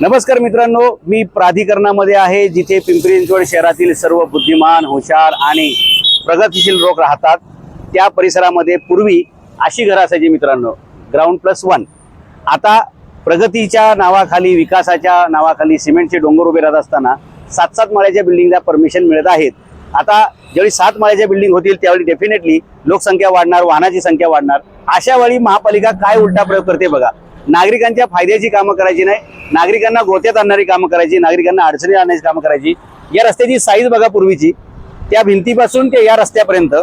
नमस्कार मित्रांनो मी प्राधिकरणामध्ये आहे जिथे पिंपरी चिंचवड शहरातील सर्व बुद्धिमान हुशार आणि प्रगतिशील लोक राहतात. त्या परिसरामध्ये पूर्वी अशी घरं असायची मित्रांनो ग्राउंड प्लस वन आता प्रगतीच्या नावाखाली विकासाच्या नावाखाली सिमेंटचे डोंगर उभे राहत असताना सात सात माळ्याच्या बिल्डिंगला परमिशन मिळत आहेत. आता ज्यावेळी सात माळ्याच्या बिल्डिंग होतील त्यावेळी डेफिनेटली लोकसंख्या वाढणार वाहनाची संख्या वाढणार. अशा वेळी महापालिका काय उलटा प्रयोग करते बघा. नागरिकांच्या फायद्याची कामं करायची नाही नागरिकांना गोत्यात आणणारी कामं करायची नागरिकांना अडचणी आणण्याची कामं करायची. या रस्त्याची साईज बघा पूर्वीची. त्या भिंतीपासून ते या रस्त्यापर्यंत.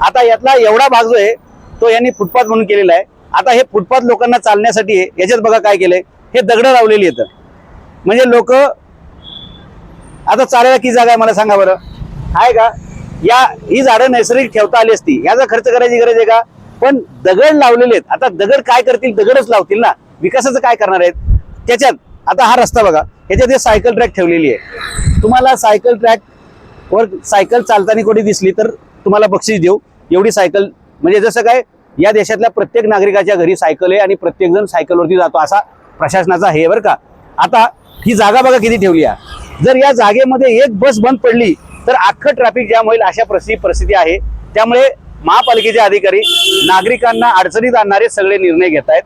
आता यातला एवढा भाग जो आहे तो यांनी फुटपाथ म्हणून केलेला आहे. आता हे फुटपाथ लोकांना चालण्यासाठी आहे याच्यात बघा काय केलंय हे दगडं लावलेली आहेत. म्हणजे लोक आता चालायला की जागा आहे मला सांगा बरं. आहे का? या ही झाडं नैसर्गिक ठेवता आली असती याचा खर्च करायची गरज आहे का? पण दगड लावलेले आहेत. आता दगड काय करतील? दगडच लावतील ना. विकासाचं काय करणार आहेत? त्याच्यात आता हा रस्ता बघा. ह्याच्यात हे सायकल ट्रॅक ठेवलेली आहे. तुम्हाला सायकल ट्रॅक वर सायकल चालताना कोणी दिसली तर तुम्हाला बक्षीस देऊ. एवढी सायकल म्हणजे जसं काय या देशातल्या प्रत्येक नागरिकाच्या घरी सायकल आहे आणि प्रत्येक जण सायकलवरती जातो असा प्रशासनाचा हे बरं का. आता ही जागा बघा किती ठेवली आहे. जर या जागेमध्ये एक बस बंद पडली तर अख्खं ट्रॅफिक जाम होईल अशा परिस्थिती परिस्थिती आहे. त्यामुळे महापालिकेचे अधिकारी नागरिकांना अडचणीत आणणारे सगळे निर्णय घेत आहेत.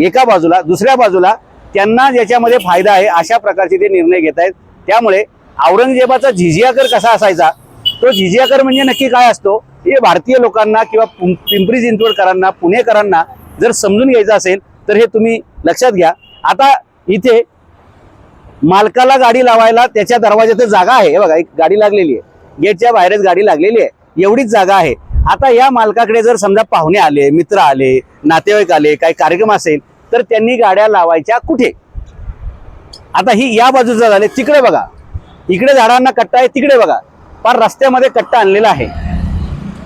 एका बाजूला दुसऱ्या बाजूला त्यांना ज्याच्यामध्ये फायदा आहे अशा प्रकारचे ते निर्णय घेत आहेत. त्यामुळे औरंगजेबाचा झिझिया कर कसा असायचा? तो झिझिया कर म्हणजे नक्की काय असतो? हे भारतीय लोकांना किंवा पिंपरी चिंचवडकरांना पुणेकरांना जर समजून घ्यायचं असेल तर हे तुम्ही लक्षात घ्या. आता इथे मालकाला गाडी लावायला त्याच्या दरवाज्यात जागा आहे. बघा एक गाडी लागलेली आहे. गेटच्या बाहेरच गाडी लागलेली आहे. एवढीच जागा आहे. आता या मालकाकडे जर समजा पाहुणे आले मित्र आले नातेवाईक आले काही कार्यक्रम असेल तर त्यांनी गाड्या लावायच्या कुठे? आता ही या बाजूचं झाले तिकडे बघा. इकडे झाडांना कट्टा आहे तिकडे बघा. फार रस्त्यामध्ये कट्टा आणलेला आहे.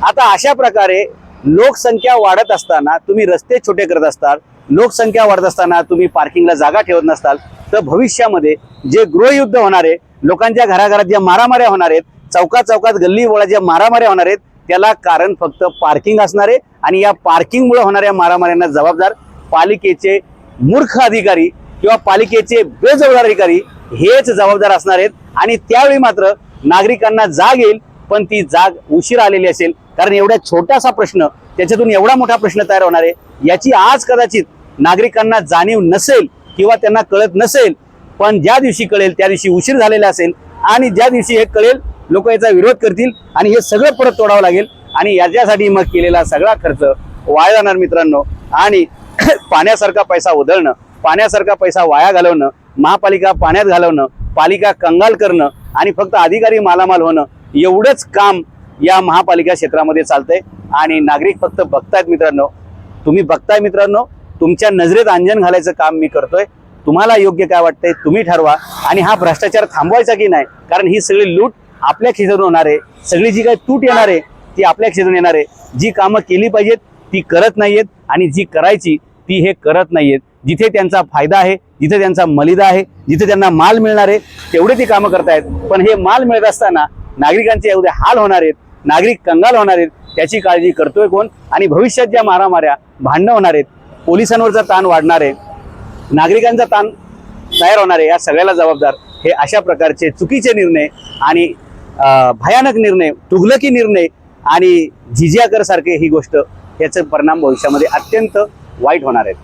आता अशा प्रकारे लोकसंख्या वाढत असताना तुम्ही रस्ते छोटे करत असताल लोकसंख्या वाढत असताना तुम्ही पार्किंगला जागा ठेवत नसताल तर भविष्यामध्ये जे गृहयुद्ध होणार आहे लोकांच्या घराघरात ज्या मारामाऱ्या होणार आहेत चौकात चौकात गल्ली बोळा ज्या मारामाऱ्या होणार आहेत त्याला कारण फक्त पार्किंग असणार आहे आणि या पार्किंगमुळे होणाऱ्या मारामाऱ्यांना जबाबदार पालिकेचे मूर्ख अधिकारी किंवा पालिकेचे बेजबाबदार अधिकारी हेच जबाबदार असणार आहेत. आणि त्यावेळी मात्र नागरिकांना जाग येईल पण ती जाग उशीर आलेली असेल. कारण एवढा छोटासा प्रश्न त्याच्यातून एवढा मोठा प्रश्न तयार होणार आहे. याची आज कदाचित नागरिकांना जाणीव नसेल किंवा त्यांना कळत नसेल पण ज्या दिवशी कळेल त्या दिवशी उशीर झालेला असेल. आणि ज्या दिवशी हे कळेल लोक याचा विरोध करतील आणि हे सगळं परत तोडावं लागेल. आणि याच्यासाठी मग केलेला सगळा खर्च वाया जाणार मित्रांनो. आणि पाण्यासारखा पैसा उधळणं पाण्यासारखा पैसा वाया घालवणं महापालिका पाण्यात घालवणं पालिका कंगाल करणं आणि फक्त अधिकारी मालामाल होणं एवढंच काम या महापालिका क्षेत्रामध्ये चालतंय. आणि नागरिक फक्त बघतायत मित्रांनो. तुम्ही बघताय मित्रांनो तुमच्या नजरेत अंजन घालायचं काम मी करतोय. तुम्हाला योग्य काय वाटतंय तुम्ही ठरवा. आणि हा भ्रष्टाचार थांबवायचा की नाही? कारण ही सगळी लूट आपल्या खिशातून होणार आहे. सगळी जी काही तूट येणार आहे ती आपल्या खिशातून येणार आहे. जी कामं केली पाहिजेत ती करत नाहीयेत आणि जी करायची ती हे करत नाहीयेत. जिथे त्यांचा फायदा आहे जिथे त्यांचा मलिदा आहे जिथे त्यांना माल मिळणार आहे तेवढे ती कामं करतायत. पण हे माल मिळत असताना नागरिकांचे एवढे हाल होणार आहेत नागरिक कंगाल होणार आहेत त्याची काळजी करतोय कोण? आणि भविष्यात ज्या मारामाऱ्या भांडणं होणार आहेत पोलिसांवरचा ताण वाढणार आहे नागरिकांचा ताण तयार होणार आहे या सगळ्याला जबाबदार. हे अशा प्रकारचे चुकीचे निर्णय आणि भयानक निर्णय तुगलकी निर्णय आणि जिजियाकर सारखे ही गोष्ट याचे परिणाम भविष्यामध्ये अत्यंत वाईट होणार आहेत.